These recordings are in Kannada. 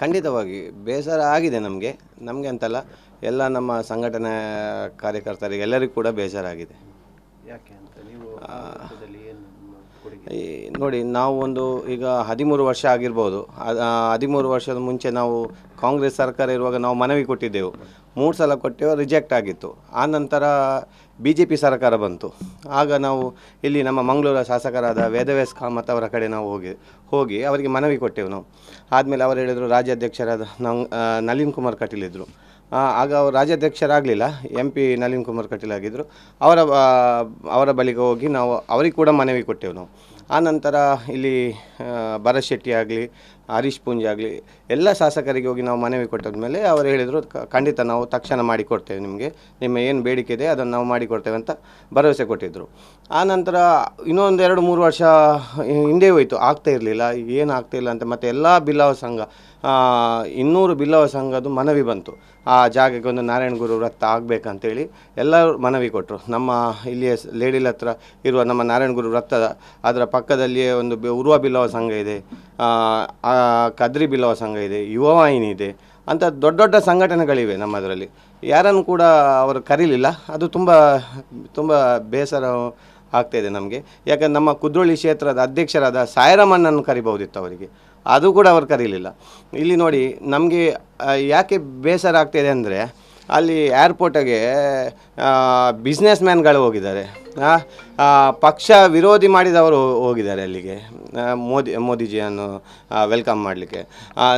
ಖಂಡಿತವಾಗಿ ಬೇಸರ ಆಗಿದೆ ನಮಗೆ. ನಮಗೆ ಅಂತಲ್ಲ ಎಲ್ಲ ನಮ್ಮ ಸಂಘಟನೆ ಕಾರ್ಯಕರ್ತರಿಗೆ ಎಲ್ಲರಿಗೂ ಕೂಡ ಬೇಸರ ಆಗಿದೆ. ಯಾಕೆ ಅಂತ ನೀವು ಆ ಹಂತದಲ್ಲಿ ಏನು ನಿಮ್ಮ ಕೊಡುಗೆ ನೋಡಿ, ನಾವು ಒಂದು ಈಗ ಹದಿಮೂರು ವರ್ಷ ಆಗಿರ್ಬೋದು. ಹದಿಮೂರು ವರ್ಷದ ಮುಂಚೆ ನಾವು ಕಾಂಗ್ರೆಸ್ ಸರ್ಕಾರ ಇರುವಾಗ ನಾವು ಮನವಿ ಕೊಟ್ಟಿದ್ದೆವು. ಮೂರು ಸಲ ಕೊಟ್ಟೆವು, ರಿಜೆಕ್ಟ್ ಆಗಿತ್ತು. ಆ ನಂತರ ಬಿ ಜೆ ಪಿ ಸರ್ಕಾರ ಬಂತು. ಆಗ ನಾವು ಇಲ್ಲಿ ನಮ್ಮ ಮಂಗಳೂರ ಶಾಸಕರಾದ ವೇದವ್ಯಾಸ್ ಕಾಮತ್ ಅವರ ಕಡೆ ನಾವು ಹೋಗಿ ಹೋಗಿ ಅವರಿಗೆ ಮನವಿ ಕೊಟ್ಟೆವು ನಾವು. ಆದಮೇಲೆ ಅವರು ಹೇಳಿದರು, ರಾಜ್ಯಾಧ್ಯಕ್ಷರಾದ ನಳಿನ್ ಕುಮಾರ್ ಕಟೀಲ್ ಇದ್ದರು ಆಗ ಅವರು ರಾಜ್ಯಾಧ್ಯಕ್ಷರಾಗಲಿಲ್ಲ. ಎಂ ಪಿ ನಳಿನ್ ಕುಮಾರ್ ಕಟೀಲ್ ಆಗಿದ್ದರು ಅವರ ಅವರ ಬಳಿಗೆ ಹೋಗಿ ನಾವು ಅವರಿಗೆ ಕೂಡ ಮನವಿ ಕೊಟ್ಟೆವು ನಾವು. ಆ ನಂತರ ಇಲ್ಲಿ ಭರತ್ ಶೆಟ್ಟಿ ಆಗಲಿ ಹರೀಶ್ ಪೂಂಜೆ ಆಗಲಿ ಎಲ್ಲ ಶಾಸಕರಿಗೆ ಹೋಗಿ ನಾವು ಮನವಿ ಕೊಟ್ಟದ ಮೇಲೆ ಅವರು ಹೇಳಿದರು "ಕ- ಖಂಡಿತ ನಾವು ತಕ್ಷಣ ಮಾಡಿಕೊಡ್ತೇವೆ ನಿಮಗೆ. ನಿಮ್ಮ ಏನು ಬೇಡಿಕೆ ಇದೆ ಅದನ್ನು ನಾವು ಮಾಡಿಕೊಡ್ತೇವೆ ಅಂತ ಭರವಸೆ ಕೊಟ್ಟಿದ್ದರು ಆ ನಂತರ ಇನ್ನೊಂದು ಎರಡು ಮೂರು ವರ್ಷ ಹಿಂದೆ ಹೋಯಿತು. ಆಗ್ತಾ ಇರಲಿಲ್ಲ. ಏನು ಆಗ್ತಾ ಇಲ್ಲ ಅಂತ ಮತ್ತು ಎಲ್ಲ ಬಿಲ್ಲವ ಸಂಘ ಇನ್ನೂರು ಬಿಲ್ಲವ ಸಂಘದ್ದು ಮನವಿ ಬಂತು. ಆ ಜಾಗಕ್ಕೆ ಒಂದು ನಾರಾಯಣ ಗುರು ವೃತ್ತ ಆಗಬೇಕಂತೇಳಿ ಎಲ್ಲರೂ ಮನವಿ ಕೊಟ್ಟರು ನಮ್ಮ ಇಲ್ಲಿಯ ಲೇಡಿಲ್ ಹತ್ರ ಇರುವ ನಮ್ಮ ನಾರಾಯಣ ಗುರು ವೃತ್ತದ ಅದರ ಪಕ್ಕದಲ್ಲಿಯೇ ಒಂದು ಉರ್ವ ಬಿಲ್ಲವ ಸಂಘ ಇದೆ. ಆ, ಕದ್ರಿ ಬಿಲ್ಲವ ಸಂಘ ಇದೆ ಯುವವಾಹಿನಿ ಇದೆ, ಅಂತ ದೊಡ್ಡ ದೊಡ್ಡ ಸಂಘಟನೆಗಳಿವೆ ನಮ್ಮದರಲ್ಲಿ. ಯಾರನ್ನು ಕೂಡ ಅವರು ಕರೀಲಿಲ್ಲ. ಅದು ತುಂಬ ತುಂಬ ಬೇಸರ ಆಗ್ತಾಯಿದೆ ನಮಗೆ. ಯಾಕಂದ್ರೆ ನಮ್ಮ ಕುದ್ರೋಳಿ ಕ್ಷೇತ್ರದ ಅಧ್ಯಕ್ಷರಾದ ಸಾಯರಮಣ್ಣನ್ನು ಕರಿಬಹುದಿತ್ತು ಅವರಿಗೆ. ಅದು ಕೂಡ ಅವರು ಕರೀಲಿಲ್ಲ. ಇಲ್ಲಿ ನೋಡಿ, ನಮಗೆ ಯಾಕೆ ಬೇಸರ ಆಗ್ತಾಯಿದೆ ಅಂದರೆ ಅಲ್ಲಿ ಏರ್ಪೋರ್ಟಿಗೆ ಬಿಸ್ನೆಸ್ ಮ್ಯಾನ್ಗಳು ಹೋಗಿದ್ದಾರೆ. ಪಕ್ಷ ವಿರೋಧಿ ಮಾಡಿದವರು ಹೋಗಿದ್ದಾರೆ ಅಲ್ಲಿಗೆ. ಮೋದಿ, ಮೋದಿಜಿಯನ್ನು ವೆಲ್ಕಮ್ ಮಾಡಲಿಕ್ಕೆ.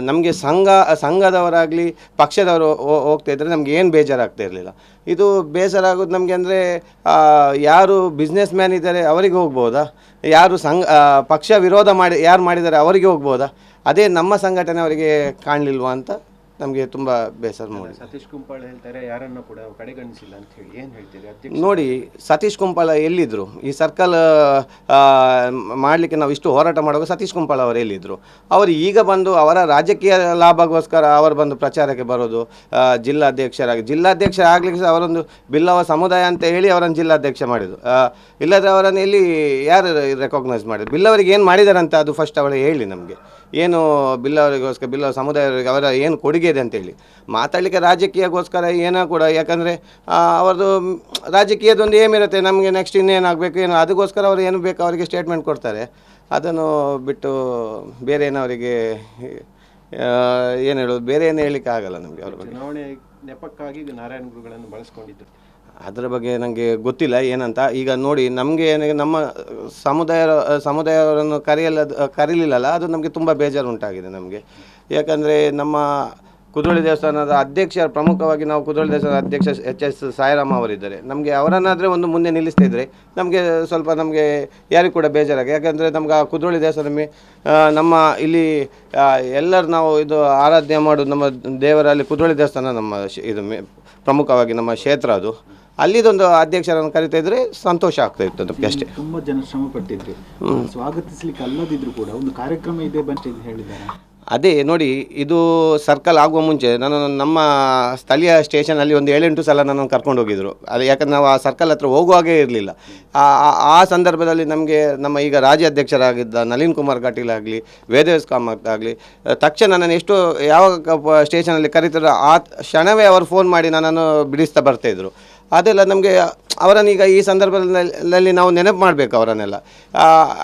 ನಮಗೆ ಸಂಘ, ಸಂಘದವರಾಗಲಿ ಪಕ್ಷದವರು ಹೋಗ್ತಾ ಇದ್ದರೆ ನಮ್ಗೆ ಏನು ಬೇಜಾರಾಗ್ತಾ ಇರಲಿಲ್ಲ. ಇದು ಬೇಸರ ನಮಗೆ ಅಂದರೆ ಯಾರು ಬಿಸ್ನೆಸ್ ಮ್ಯಾನ್ ಇದ್ದಾರೆ ಅವರಿಗೆ ಹೋಗ್ಬೋದಾ? ಯಾರು ಸಂಘ ಪಕ್ಷ ವಿರೋಧ ಮಾಡಿ, ಯಾರು ಮಾಡಿದ್ದಾರೆ ಅವರಿಗೆ ಹೋಗ್ಬೋದಾ? ಅದೇ ನಮ್ಮ ಸಂಘಟನೆ ಅವರಿಗೆ ಕಾಣಲಿಲ್ವಾ ಅಂತ ನಮಗೆ ತುಂಬ ಬೇಸರ ಮಾಡಿ ಸತೀಶ್ ಕುಂಪಾಳ ಹೇಳ್ತಾರೆ ಯಾರನ್ನು ಕೂಡ ಕಡೆಗಣಿಸಿಲ್ಲ ಅಂತ ಹೇಳಿ. ಏನು ಹೇಳ್ತೀರಿ? ನೋಡಿ ಸತೀಶ್ ಕುಂಪಾಳ ಎಲ್ಲಿದ್ದರು ಈ ಸರ್ಕಲ್ ಮಾಡಲಿಕ್ಕೆ ನಾವು ಇಷ್ಟು ಹೋರಾಟ ಮಾಡುವಾಗ ಸತೀಶ್ ಕುಂಪಾಳ ಅವರು ಎಲ್ಲಿದ್ದರು ಅವರು ಈಗ ಬಂದು ಅವರ ರಾಜಕೀಯ ಲಾಭಗೋಸ್ಕರ ಅವರು ಬಂದು ಪ್ರಚಾರಕ್ಕೆ ಬರೋದು ಜಿಲ್ಲಾಧ್ಯಕ್ಷರಾಗಿ. ಜಿಲ್ಲಾಧ್ಯಕ್ಷ ಆಗಲಿಕ್ಕೆ ಸಹ ಅವರೊಂದು ಬಿಲ್ಲವ ಸಮುದಾಯ ಅಂತ ಹೇಳಿ ಅವರನ್ನು ಜಿಲ್ಲಾಧ್ಯಕ್ಷ ಮಾಡಿದ್ದು. ಆ, ಇಲ್ಲದ್ರೆ ಅವರನ್ನು ಎಲ್ಲಿ ಯಾರು ರೆಕಾಗ್ನೈಸ್ ಮಾಡಿದ್ರು? ಬಿಲ್ಲವರಿಗೆ ಏನು ಮಾಡಿದಾರಂತ ಅದು ಫಸ್ಟ್ ಅವಳು ಹೇಳಿ ನಮಗೆ. ಏನು ಬಿಲ್ಲವರಿಗೋಸ್ಕರ ಬಿಲ್ಲ ಸಮುದಾಯವರಿಗೆ ಅವರ ಏನು ಕೊಡುಗೆ ಇದೆ ಅಂತೇಳಿ. ಮಾತಾಡಲಿಕ್ಕೆ ರಾಜಕೀಯಕ್ಕೋಸ್ಕರ ಏನೋ ಕೂಡ, ಯಾಕಂದರೆ ಅವ್ರದ್ದು ರಾಜಕೀಯದೊಂದು ಏಮಿರುತ್ತೆ ನಮಗೆ ನೆಕ್ಸ್ಟ್ ಇನ್ನೇನಾಗಬೇಕು, ಏನು ಅದಕ್ಕೋಸ್ಕರ ಅವರು ಏನು ಬೇಕು ಅವರಿಗೆ ಸ್ಟೇಟ್ಮೆಂಟ್ ಕೊಡ್ತಾರೆ. ಅದನ್ನು ಬಿಟ್ಟು ಬೇರೆ ಏನು ಅವರಿಗೆ ಏನು ಹೇಳೋದು, ಬೇರೆ ಏನು ಹೇಳಲಿಕ್ಕೆ ಆಗಲ್ಲ ನಮಗೆ ಅವ್ರ ಬಗ್ಗೆ. ನೆಪಕ್ಕಾಗಿ ನಾರಾಯಣ ಗುರುಗಳನ್ನು ಬಳಸ್ಕೊಂಡಿದ್ರು. ಅದರ ಬಗ್ಗೆ ನನಗೆ ಗೊತ್ತಿಲ್ಲ, ಏನಂತ. ಈಗ ನೋಡಿ, ನಮಗೆ ಏನಿಗೆ ನಮ್ಮ ಸಮುದಾಯ ಸಮುದಾಯವರನ್ನು ಕರೆಯಲ್ಲ, ಕರೀಲಿಲ್ಲಲ್ಲ, ಅದು ನಮಗೆ ತುಂಬ ಬೇಜಾರು ಉಂಟಾಗಿದೆ ನಮಗೆ. ಯಾಕಂದರೆ ನಮ್ಮ ಕುದ್ರೋಳಿ ದೇವಸ್ಥಾನದ ಅಧ್ಯಕ್ಷ, ಪ್ರಮುಖವಾಗಿ ನಾವು ಕುದ್ರೋಳಿ ದೇವಸ್ಥಾನದ ಅಧ್ಯಕ್ಷ ಎಚ್ ಎಸ್ ಸಾಯಿರಾಮ ಅವರಿದ್ದಾರೆ. ನಮಗೆ ಅವರನ್ನಾದರೆ ಒಂದು ಮುಂದೆ ನಿಲ್ಲಿಸ್ತಿದ್ರೆ ನಮಗೆ ಸ್ವಲ್ಪ ನಮಗೆ ಯಾರಿಗೂ ಕೂಡ ಬೇಜಾರಾಗಿ ಯಾಕಂದರೆ ನಮ್ಗೆ ಆ ಕುದ್ರೋಳಿ ದೇವಸ್ಥಾನ ನಮ್ಮ ಇಲ್ಲಿ ಎಲ್ಲರೂ ನಾವು ಇದು ಆರಾಧನೆ ಮಾಡೋದು ನಮ್ಮ ದೇವರಲ್ಲಿ ಕುದ್ರೋಳಿ ದೇವಸ್ಥಾನ ನಮ್ಮ ಇದು ಪ್ರಮುಖವಾಗಿ ನಮ್ಮ ಕ್ಷೇತ್ರ ಅದು. ಅಲ್ಲಿದೊಂದು ಅಧ್ಯಕ್ಷರನ್ನು ಕರಿತಾ ಇದ್ರೆ ಸಂತೋಷ ಆಗ್ತಾ ಇತ್ತು ನಮಗೆ ಅಷ್ಟೇ. ತುಂಬಾ ಜನ ಶ್ರಮ ಪಟ್ಟಿದ್ರು. ಸ್ವಾಗತಿಸ್ಲಿಕ್ಕೆ ಅಲ್ಲದಿದ್ರು ಕೂಡ ಒಂದು ಕಾರ್ಯಕ್ರಮ ಇದೆ ಬಂತ ಹೇಳಿದ್ದಾರೆ. ಅದೇ ನೋಡಿ ಇದು ಸರ್ಕಲ್ ಆಗುವ ಮುಂಚೆ ನಾನು ನಮ್ಮ ಸ್ಥಳೀಯ ಸ್ಟೇಷನಲ್ಲಿ ಒಂದು ಏಳೆಂಟು ಸಲ ನನ್ನನ್ನು ಕರ್ಕೊಂಡು ಹೋಗಿದ್ರು. ಅದು ಯಾಕಂದ್ರೆ ನಾವು ಆ ಸರ್ಕಲ್ ಹತ್ರ ಹೋಗುವಾಗೇ ಇರಲಿಲ್ಲ. ಆ ಸಂದರ್ಭದಲ್ಲಿ ನಮಗೆ ನಮ್ಮ ಈಗ ರಾಜ್ಯಾಧ್ಯಕ್ಷರಾಗಿದ್ದ ನಳಿನ್ ಕುಮಾರ್ ಕಟೀಲ್ ಆಗಲಿ ವೇದವ್ಯಾಸ್ ಕಾಮತ್ ಆಗಲಿ ತಕ್ಷಣ ನಾನು ಎಷ್ಟು ಯಾವ ಸ್ಟೇಷನಲ್ಲಿ ಕರೀತಾರೋ ಆ ಕ್ಷಣವೇ ಅವರು ಫೋನ್ ಮಾಡಿ ನನ್ನನ್ನು ಬಿಡಿಸ್ತಾ ಬರ್ತಾಯಿದ್ರು ಅದೆಲ್ಲ ನಮಗೆ ಅವರನ್ನೀಗ ಈ ಸಂದರ್ಭದಲ್ಲಿ ನಾವು ನೆನಪು ಮಾಡಬೇಕು ಅವರನ್ನೆಲ್ಲ.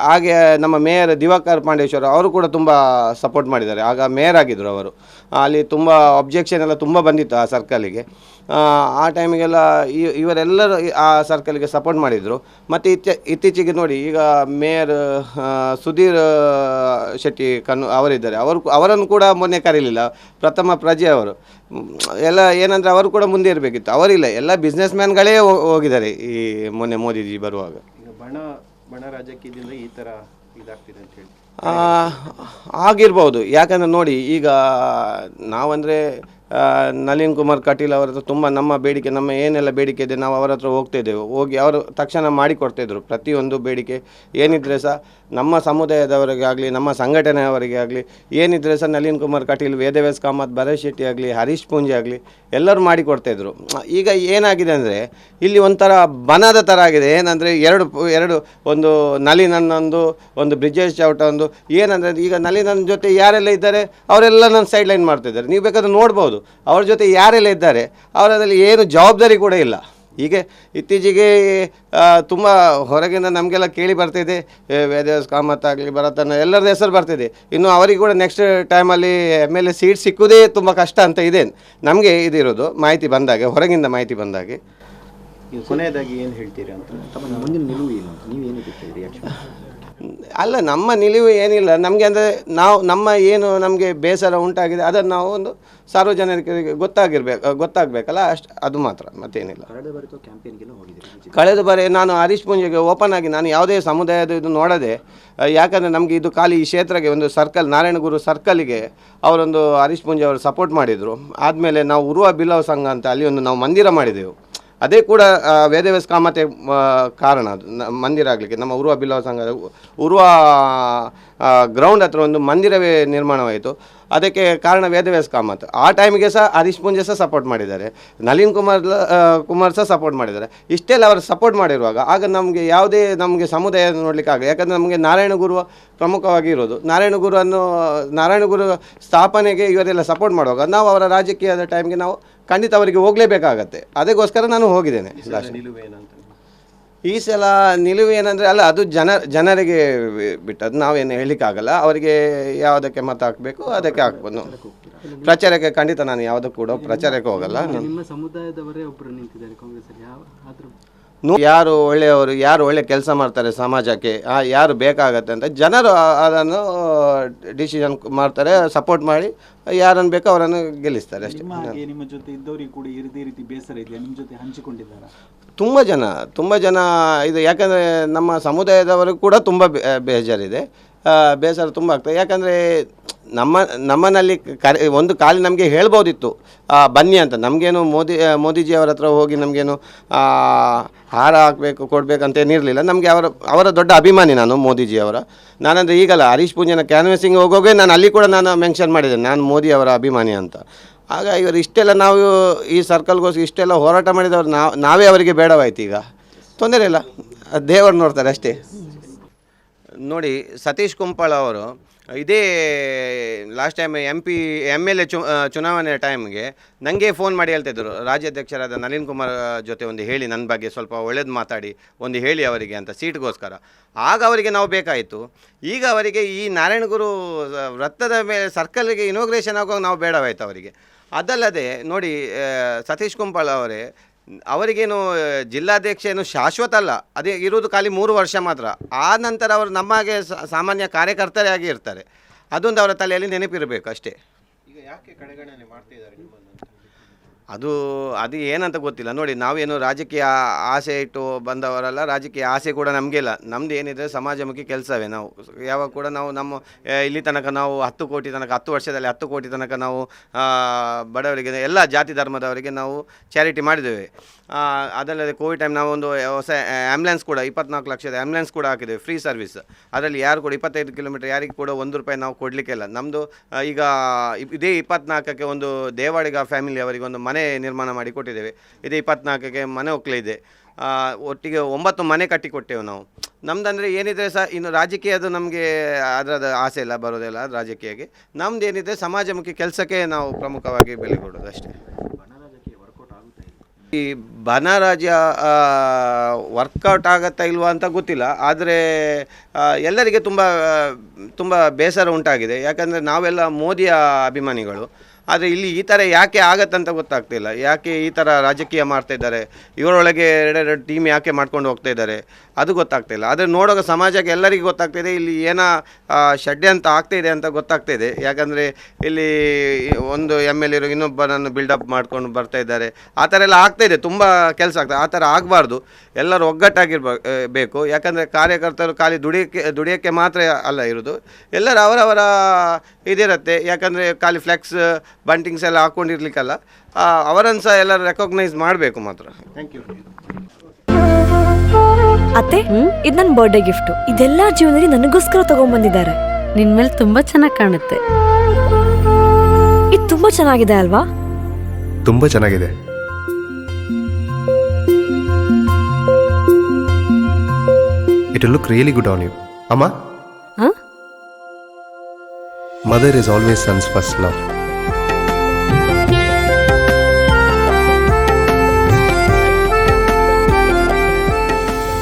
ಹಾಗೆ ನಮ್ಮ ಮೇಯರ್ ದಿವಾಕರ್ ಪಾಂಡೇಶ್ವರ ಅವರು ಕೂಡ ತುಂಬ ಸಪೋರ್ಟ್ ಮಾಡಿದ್ದಾರೆ. ಆಗ ಮೇಯರ್ ಆಗಿದ್ದರು ಅವರು. ಅಲ್ಲಿ ತುಂಬ ಅಬ್ಜೆಕ್ಷನ್ ಎಲ್ಲ ತುಂಬ ಬಂದಿತ್ತು ಆ ಸರ್ಕಲಿಗೆ ಆ, ಟೈಮಿಗೆಲ್ಲ ಇವರೆಲ್ಲರೂ ಆ ಸರ್ಕಲ್ಗೆ ಸಪೋರ್ಟ್ ಮಾಡಿದರು. ಮತ್ತು ಇತ್ತ ಇತ್ತೀಚೆಗೆ ನೋಡಿ ಈಗ ಮೇಯರ್ ಸುಧೀರ್ ಶೆಟ್ಟಿ ಕಣ್ಣು ಅವರಿದ್ದಾರೆ. ಅವರು ಅವರನ್ನು ಕೂಡ ಮೊನ್ನೆ ಕರೀಲಿಲ್ಲ. ಪ್ರಥಮ ಪ್ರಜೆ ಅವರು. ಎಲ್ಲ ಏನಂದರೆ ಅವರು ಕೂಡ ಮುಂದೆ ಇರಬೇಕಿತ್ತು. ಅವರಿಲ್ಲ. ಎಲ್ಲ ಬಿಸ್ನೆಸ್ ಮ್ಯಾನ್ಗಳೇ ಹೋಗಿದ್ದಾರೆ ಈ ಮೊನ್ನೆ ಮೋದಿಜಿ ಬರುವಾಗ. ಬಣ ಬಣ ರಾಜಕೀಯದಿಂದ ಈ ಥರ ಇದಾಗ್ತಿದೆ ಅಂತ ಹೇಳಿ. ಆಗಿರ್ಬೋದು. ಯಾಕಂದ್ರೆ ನೋಡಿ ಈಗ ನಾವಂದರೆ ನಳಿನ್ ಕುಮಾರ್ ಕಟೀಲ್ ಅವರ ಹತ್ರ ತುಂಬ ನಮ್ಮ ಬೇಡಿಕೆ, ನಮ್ಮ ಏನೆಲ್ಲ ಬೇಡಿಕೆ ಇದೆ, ನಾವು ಅವರ ಹತ್ರ ಹೋಗ್ತಿದ್ದೆವು ಹೋಗಿ ಅವರು ತಕ್ಷಣ ಮಾಡಿಕೊಡ್ತಿದ್ರು ಪ್ರತಿಯೊಂದು ಬೇಡಿಕೆ. ಏನಿದ್ರೆ ಸಹ ನಮ್ಮ ಸಮುದಾಯದವರಿಗೆ ಆಗಲಿ ನಮ್ಮ ಸಂಘಟನೆಯವರಿಗೆ ಆಗಲಿ ಏನಿದ್ರೆ ಸಹ ನಳಿನ್ ಕುಮಾರ್ ಕಟೀಲ್, ವೇದವ್ಯಾಸ್ ಕಾಮತ್, ಭರತ್ ಶೆಟ್ಟಿ ಆಗಲಿ, ಹರೀಶ್ ಪೂಂಜೆ ಆಗಲಿ, ಎಲ್ಲರೂ ಮಾಡಿಕೊಡ್ತಾಯಿದ್ರು ಈಗ ಏನಾಗಿದೆ ಅಂದರೆ, ಇಲ್ಲಿ ಒಂಥರ ಬನದ ಥರ ಆಗಿದೆ. ಏನಂದರೆ ಎರಡು ಎರಡು ಒಂದು ನಳಿನನ್ನೊಂದು ಒಂದು ಬ್ರಿಜೇಶ್ ಚೌಟ ಒಂದು, ಏನಂದರೆ ಈಗ ನಳಿನನ್ ಜೊತೆ ಯಾರೆಲ್ಲ ಇದ್ದಾರೆ, ಅವರೆಲ್ಲ ನನ್ನ ಸೈಡ್ ಲೈನ್ ಮಾಡ್ತಿದ್ದಾರೆ. ನೀವು ಬೇಕಾದ್ರೆ ನೋಡ್ಬೋದು. ಅವ್ರ ಜೊತೆ ಯಾರೆಲ್ಲ ಇದ್ದಾರೆ ಅವರದಲ್ಲಿ ಏನು ಜವಾಬ್ದಾರಿ ಕೂಡ ಇಲ್ಲ. ಹೀಗೆ ಇತ್ತೀಚೆಗೆ ತುಂಬ ಹೊರಗಿಂದ ನಮಗೆಲ್ಲ ಕೇಳಿ ಬರ್ತಿದೆ ವೇದವ್ಯಾಸ್ ಕಾಮತ್ ಆಗಲಿ ಭರತನ ಎಲ್ಲರದ್ದು ಹೆಸರು ಬರ್ತಿದೆ. ಇನ್ನು ಅವರಿಗೆ ಕೂಡ ನೆಕ್ಸ್ಟ್ ಟೈಮಲ್ಲಿ ಎಂ ಎಲ್ ಎ ಸೀಟ್ ಸಿಕ್ಕುವುದೇ ತುಂಬ ಕಷ್ಟ ಅಂತ ಇದೆ. ನಮಗೆ ಇದಿರೋದು, ಮಾಹಿತಿ ಬಂದಾಗ, ಹೊರಗಿಂದ ಮಾಹಿತಿ ಬಂದಾಗ. ಕೊನೆಯದಾಗಿ ಏನು ಹೇಳ್ತೀರಿ ಅಂತ, ತಮ್ಮ ಮುಂದಿನ ನಿಲುವು ಏನು ನೀವೇನು ಅಲ್ಲ ನಮ್ಮ ನಿಲುವು ಏನಿಲ್ಲ. ನಮಗೆ ಅಂದರೆ ನಾವು ನಮ್ಮ ಏನು ನಮಗೆ ಬೇಸರ ಉಂಟಾಗಿದೆ ಅದನ್ನು ನಾವು ಒಂದು ಸಾರ್ವಜನಿಕರಿಗೆ ಗೊತ್ತಾಗಿರ್ಬೇಕು ಗೊತ್ತಾಗಬೇಕಲ್ಲ? ಅಷ್ಟು ಅದು ಮಾತ್ರ ಮತ್ತೇನಿಲ್ಲ. ಕಳೆದ ಬರೀ ನಾನು ಹರೀಶ್ ಪುಂಜೆಗೆ ಓಪನ್ ಆಗಿ ನಾನು ಯಾವುದೇ ಸಮುದಾಯದ ಇದು ನೋಡದೆ ಯಾಕಂದರೆ ನಮಗೆ ಇದು ಖಾಲಿ ಈ ಕ್ಷೇತ್ರಕ್ಕೆ ಒಂದು ಸರ್ಕಲ್ ನಾರಾಯಣಗುರು ಸರ್ಕಲ್ಗೆ ಅವರೊಂದು ಹರೀಶ್ ಪುಂಜೆ ಅವರು ಸಪೋರ್ಟ್ ಮಾಡಿದರು. ಆದಮೇಲೆ ನಾವು ಉರುವ ಬಿಲ್ಲವ ಸಂಘ ಅಂತ ಅಲ್ಲಿ ಒಂದು ನಾವು ಮಂದಿರ ಮಾಡಿದೆವು. ಅದೇ ಕೂಡ ವೇದವ್ಯಾಸ ಕಾಮತೆ ಕಾರಣ ಅದು. ಮಂದಿರ ಆಗಲಿಕ್ಕೆ, ನಮ್ಮ ಉರ್ವ ಬಿಲ್ಲವ ಸಂಘದ ಉರ್ವ ಗ್ರೌಂಡ್ ಹತ್ರ ಒಂದು ಮಂದಿರವೇ ನಿರ್ಮಾಣವಾಯಿತು. ಅದಕ್ಕೆ ಕಾರಣ ವೇದವ್ಯಾಸ ಕಾಮತ್ ಆ ಟೈಮಿಗೆ ಸಹ ಹರೀಶ್ ಪುಂಜೆ ಸಹ ಸಪೋರ್ಟ್ ಮಾಡಿದ್ದಾರೆ. ನಳಿನ್ ಕುಮಾರ್ ಕುಮಾರ್ ಸಹ ಸಪೋರ್ಟ್ ಮಾಡಿದ್ದಾರೆ. ಇಷ್ಟೆಲ್ಲ ಅವರು ಸಪೋರ್ಟ್ ಮಾಡಿರುವಾಗ, ಆಗ ನಮಗೆ ಯಾವುದೇ ನಮಗೆ ಸಮುದಾಯ ನೋಡಲಿಕ್ಕೆ ಆಗಲ್ಲ. ಯಾಕಂದರೆ ನಮಗೆ ನಾರಾಯಣ ಗುರು ಪ್ರಮುಖವಾಗಿ ಇರೋದು. ನಾರಾಯಣ ಗುರು ಅನ್ನೋ, ನಾರಾಯಣ ಗುರು ಸ್ಥಾಪನೆಗೆ ಇವರೆಲ್ಲ ಸಪೋರ್ಟ್ ಮಾಡುವಾಗ, ನಾವು ಅವರ ರಾಜಕೀಯದ ಟೈಮ್ಗೆ ನಾವು ಖಂಡಿತ ಅವರಿಗೆ ಹೋಗಲೇಬೇಕಾಗತ್ತೆ. ಅದಕ್ಕೋಸ್ಕರ ನಾನು ಹೋಗಿದ್ದೇನೆ ಈ ಸಲ ನಿಲುವು ಏನಂದರೆ ಅಲ್ಲ ಅದು ಜನ ಜನರಿಗೆ ಬಿಟ್ಟದ್ದು ನಾವೇನು ಹೇಳಲಿಕ್ಕಾಗಲ್ಲ. ಅವರಿಗೆ ಯಾವುದಕ್ಕೆ ಮತ ಹಾಕಬೇಕು ಅದಕ್ಕೆ ಹಾಕ್ಬೋದು. ಪ್ರಚಾರಕ್ಕೆ ಖಂಡಿತ ನಾನು ಯಾವುದಕ್ಕೂ ಕೂಡ ಪ್ರಚಾರಕ್ಕೆ ಹೋಗಲ್ಲ. ನಾನು ನಿಮ್ಮ ಸಮುದಾಯದವರೇ ಒಬ್ಬರು ನಿಂತಿದ್ದಾರೆ ಕಾಂಗ್ರೆಸ್ ಅಲ್ಲಿ ಯಾವ ಯಾರು ಒಳ್ಳೆಯವರು ಯಾರು ಒಳ್ಳೆ ಕೆಲಸ ಮಾಡ್ತಾರೆ ಸಮಾಜಕ್ಕೆ ಯಾರು ಬೇಕಾಗತ್ತೆ ಅಂತ ಜನರು ಅದನ್ನು ಡಿಸಿಷನ್ ಮಾಡ್ತಾರೆ ಸಪೋರ್ಟ್ ಮಾಡಿ ಯಾರನ್ನು ಬೇಕೋ ಅವರನ್ನು ಗೆಲ್ಲಿಸ್ತಾರೆ ಅಷ್ಟೇ. ನಿಮ್ಮ ಹಾಗೆ ನಿಮ್ಮ ಜೊತೆ ಇದ್ದವರಿಗೆ ಕೂಡ ಇದೇ ರೀತಿ ಬೇಸರ ಇದೆಯಾ? ನಿಮ್ಮ ಜೊತೆ ಹಂಚಿಕೊಂಡಿದ್ದಾರಾ? ತುಂಬ ಜನ ತುಂಬ ಜನ ಇದು ಯಾಕಂದರೆ ನಮ್ಮ ಸಮುದಾಯದವರು ಕೂಡ ತುಂಬ ಬೇಜಾರಿದೆ. ಬೇಸರ ತುಂಬ ಆಗ್ತದೆ. ಯಾಕಂದರೆ ನಮ್ಮ, ನಮ್ಮನಲ್ಲಿ ಕರೆ, ಒಂದು ಕಾಲಿ ನಮಗೆ ಹೇಳ್ಬೋದಿತ್ತು. ಬನ್ನಿ ಅಂತ. ನಮಗೇನು ಮೋದಿ ಮೋದಿಜಿ ಮೋದಿಜಿಯವರ ಹತ್ರ ಹೋಗಿ ನಮಗೇನು ಹಾರ ಹಾಕಬೇಕು ಕೊಡಬೇಕಂತೇನಿರಲಿಲ್ಲ ನಮಗೆ ಅವರ ಅವರ ದೊಡ್ಡ ಅಭಿಮಾನಿ ನಾನು ಮೋದಿಜಿಯವರ ನಾನಂದರೆ ಈಗಲ್ಲ, ಹರೀಶ್ ಪೂಂಜನ ಕ್ಯಾನ್ವಸಿಂಗ್ ಹೋಗೋಗೆ ನಾನು ಅಲ್ಲಿ ಕೂಡ ನಾನು ಮೆನ್ಷನ್ ಮಾಡಿದೆ ನಾನು ಮೋದಿ ಅವರ ಅಭಿಮಾನಿ ಅಂತ. ಆಗ ಇವರು ಇಷ್ಟೆಲ್ಲ ನಾವು ಈ ಸರ್ಕಲ್ಗೋಸ್ಕರ ಇಷ್ಟೆಲ್ಲ ಹೋರಾಟ ಮಾಡಿದವರು ನಾವು, ನಾವೇ ಅವರಿಗೆ ಬೇಡವಾಯ್ತು ಈಗ. ತೊಂದರೆ ಇಲ್ಲ. ದೇವರು ನೋಡ್ತಾರೆ ಅಷ್ಟೇ. ನೋಡಿ, ಸತೀಶ್ ಕುಂಪಳ ಅವರು, ಇದೇ last time M P M L A ಚು ಚುನಾವಣೆ ಟೈಮ್ಗೆ ನನಗೆ ಫೋನ್ ಮಾಡಿ ಹೇಳ್ತಿದ್ರು ರಾಜ್ಯಾಧ್ಯಕ್ಷರಾದ ನಳಿನ್ ಕುಮಾರ್ ಜೊತೆ ಒಂದು ಹೇಳಿ ನನ್ನ ಬಗ್ಗೆ ಸ್ವಲ್ಪ ಒಳ್ಳೇದು ಮಾತಾಡಿ, ಒಂದು ಹೇಳಿ ಅವರಿಗೆ ಅಂತ ಸೀಟ್ಗೋಸ್ಕರ ಆಗ ಅವರಿಗೆ ನಾವು ಬೇಕಾಯಿತು. ಈಗ ಅವರಿಗೆ ಈ ನಾರಾಯಣಗುರು ವೃತ್ತದ ಮೇಲೆ ಸರ್ಕಲ್ಗೆ ಇನೋಗ್ರೇಷನ್ ಆಗುವಾಗ ನಾವು ಬೇಡವಾಯಿತು ಅವರಿಗೆ. ಅದಲ್ಲದೆ, ನೋಡಿ ಸತೀಶ್ ಕುಂಪಳ ಅವರೇ ಅವರಿಗೇನು ಜಿಲ್ಲಾಧ್ಯಕ್ಷ ಏನು ಶಾಶ್ವತ ಅಲ್ಲ ಅದೇ ಇರೋದು ಖಾಲಿ ಮೂರು ವರ್ಷ ಮಾತ್ರ. ಆ ನಂತರ ಅವರು ನಮಗೆ ಸಾಮಾನ್ಯ ಕಾರ್ಯಕರ್ತರೇ ಆಗಿ ಇರ್ತಾರೆ. ಅದೊಂದು ಅವರ ತಲೆಯಲ್ಲಿ ನೆನಪಿರಬೇಕು ಅಷ್ಟೇ. ಈಗ ಯಾಕೆ ಕಡೆಗಣನೆ ಮಾಡ್ತಿದ್ದಾರೆ? ಅದು ಅದು ಏನಂತ ಗೊತ್ತಿಲ್ಲ. ನೋಡಿ, ನಾವೇನು ರಾಜಕೀಯ ಆಸೆ ಇಟ್ಟು ಬಂದವರಲ್ಲ, ರಾಜಕೀಯ ಆಸೆ ಕೂಡ ನಮಗೆ ಇಲ್ಲ ನಮ್ದು ಏನಿದೆ ಸಮಾಜಮುಖಿ ಕೆಲಸವೇ ನಾವು. ಯಾವಾಗ ಕೂಡ ನಾವು ನಮ್ಮ ಇಲ್ಲಿ ತನಕ ನಾವು ಹತ್ತು ಕೋಟಿ ತನಕ, ಹತ್ತು ವರ್ಷದಲ್ಲಿ ಹತ್ತು ಕೋಟಿ ತನಕ ನಾವು ಬಡವರಿಗೆ, ಎಲ್ಲ ಜಾತಿ ಧರ್ಮದವರಿಗೆ ನಾವು ಚಾರಿಟಿ ಮಾಡಿದ್ದೇವೆ. ಅದಲ್ಲದೆ ಕೋವಿಡ್ ಟೈಮ್ ನಾವು ಒಂದು ಹೊಸ ಆ್ಯಂಬುಲೆನ್ಸ್ ಕೂಡ, ಇಪ್ಪತ್ನಾಲ್ಕು ಲಕ್ಷದ ಆ್ಯಂಬುಲೆನ್ಸ್ ಕೂಡ ಹಾಕಿದ್ದೇವೆ ಫ್ರೀ ಸರ್ವಿಸ್ ಅದರಲ್ಲಿ ಯಾರು ಕೂಡ ಇಪ್ಪತ್ತೈದು ಕಿಲೋಮೀಟರ್ ಯಾರಿಗೆ ಕೂಡ ಒಂದು ರೂಪಾಯಿ ನಾವು ಕೊಡಲಿಕ್ಕಿಲ್ಲ. ನಮ್ಮದು ಈಗ ಇದೇ ಇಪ್ಪತ್ನಾಲ್ಕಕ್ಕೆ ಒಂದು ದೇವಾಡಿಗ ಫ್ಯಾಮಿಲಿ ಅವರಿಗೆ ಒಂದು ಮನೆ ನಿರ್ಮಾಣ ಮಾಡಿ ಕೊಟ್ಟಿದ್ದೇವೆ. ಇದು ಇಪ್ಪತ್ನಾಲ್ಕಕ್ಕೆ ಮನೆ ಒಕ್ಕಲಿದೆ ಒಟ್ಟಿಗೆ ಒಂಬತ್ತು ಮನೆ ಕಟ್ಟಿಕೊಟ್ಟೆವು ನಾವು. ನಮ್ದಂದರೆ ಏನಿದ್ರೆ ಸಹ ಇನ್ನು ರಾಜಕೀಯದು ನಮಗೆ ಅದರದ ಆಸೆ ಇಲ್ಲ, ಬರೋದಿಲ್ಲ ರಾಜಕೀಯಕ್ಕೆ. ನಮ್ದು ಏನಿದೆ ಸಮಾಜಮುಖಿ ಕೆಲಸಕ್ಕೆ ನಾವು ಪ್ರಮುಖವಾಗಿ ಬೆಲೆ ಕೊಡೋದು ಅಷ್ಟೇ. ಈ ಬನ ರಾಜ್ಯ ವರ್ಕೌಟ್ ಆಗುತ್ತಾ ಇಲ್ವಾ ಅಂತ ಗೊತ್ತಿಲ್ಲ. ಆದರೆ ಎಲ್ಲರಿಗೆ ತುಂಬ ತುಂಬ ಬೇಸರ ಉಂಟಾಗಿದೆ. ಯಾಕಂದರೆ ನಾವೆಲ್ಲ ಮೋದಿಯ ಅಭಿಮಾನಿಗಳು. ಆದರೆ ಇಲ್ಲಿ ಈ ಥರ ಯಾಕೆ ಆಗತ್ತಂತ ಗೊತ್ತಾಗ್ತಿಲ್ಲ. ಯಾಕೆ ಈ ಥರ ರಾಜಕೀಯ ಮಾಡ್ತಾ ಇದ್ದಾರೆ? ಇವರೊಳಗೆ ಎರಡೆರಡು ಟೀಮ್ ಯಾಕೆ ಮಾಡ್ಕೊಂಡು ಹೋಗ್ತಾ ಇದ್ದಾರೆ? ಅದು ಗೊತ್ತಾಗ್ತಿಲ್ಲ. ಆದರೆ ನೋಡುವಾಗ ಸಮಾಜಕ್ಕೆ ಎಲ್ಲರಿಗೂ ಗೊತ್ತಾಗ್ತಿದೆ ಇಲ್ಲಿ ಏನೋ ಷಡ್ಯಂತ ಆಗ್ತಾಯಿದೆ ಅಂತ ಗೊತ್ತಾಗ್ತಿದೆ ಯಾಕಂದರೆ ಇಲ್ಲಿ ಒಂದು ಎಂ ಎಲ್ ಇರೋ ಇನ್ನೊಬ್ಬನನ್ನು ಬಿಲ್ಡಪ್ ಮಾಡ್ಕೊಂಡು ಬರ್ತಾ ಇದ್ದಾರೆ. ಆ ಥರ ಎಲ್ಲ ಆಗ್ತಾಯಿದೆ ತುಂಬ ಕೆಲಸ ಆಗ್ತದೆ ಆ ಥರ ಆಗಬಾರ್ದು. ಎಲ್ಲರೂ ಬೇಕು. ಯಾಕಂದರೆ ಕಾರ್ಯಕರ್ತರು ಖಾಲಿ ದುಡಿಯೋಕ್ಕೆ ದುಡಿಯೋಕ್ಕೆ ಮಾತ್ರ ಅಲ್ಲ ಇರೋದು. ಎಲ್ಲರೂ ಅವರವರ ಇದಿರುತ್ತೆ. ಯಾಕಂದರೆ ಖಾಲಿ ಫ್ಲೆಕ್ಸ್ ಬಂಟಿಂಗ್ಸ್ ಎಲ್ಲ ಹಾಕೊಂಡಿರ್ಲಿಕ್ಕಲ್ಲ ಅವರನ್ನು ಸಹ ಎಲ್ಲರೂ ರೆಕಾಗ್ನೈಸ್ ಮಾಡಬೇಕು ಮಾತ್ರ. ಥ್ಯಾಂಕ್ ಯು ಅತ್ತೆ ಇದು ನನ್ನ ಬರ್ಡೇ ಗಿಫ್ಟ್ ಇದೆಲ್ಲ ಜೀವನದಲ್ಲಿ ನನಗೋಸ್ಕರ ತಗೊಂಡ್ಬಂದಿದ್ದಾರೆ ನಿನ್ ಮೇಲೆ ತುಂಬಾ ಚೆನ್ನಾಗಿ ಕಾಣುತ್ತೆ. ಇದು ತುಂಬಾ ಚೆನ್ನಾಗಿದೆ ಅಲ್ವಾ? ತುಂಬಾ ಚೆನ್ನಾಗಿದೆ. It look really good on you ಅಮ್ಮ? ಹ? Mother is always sons first love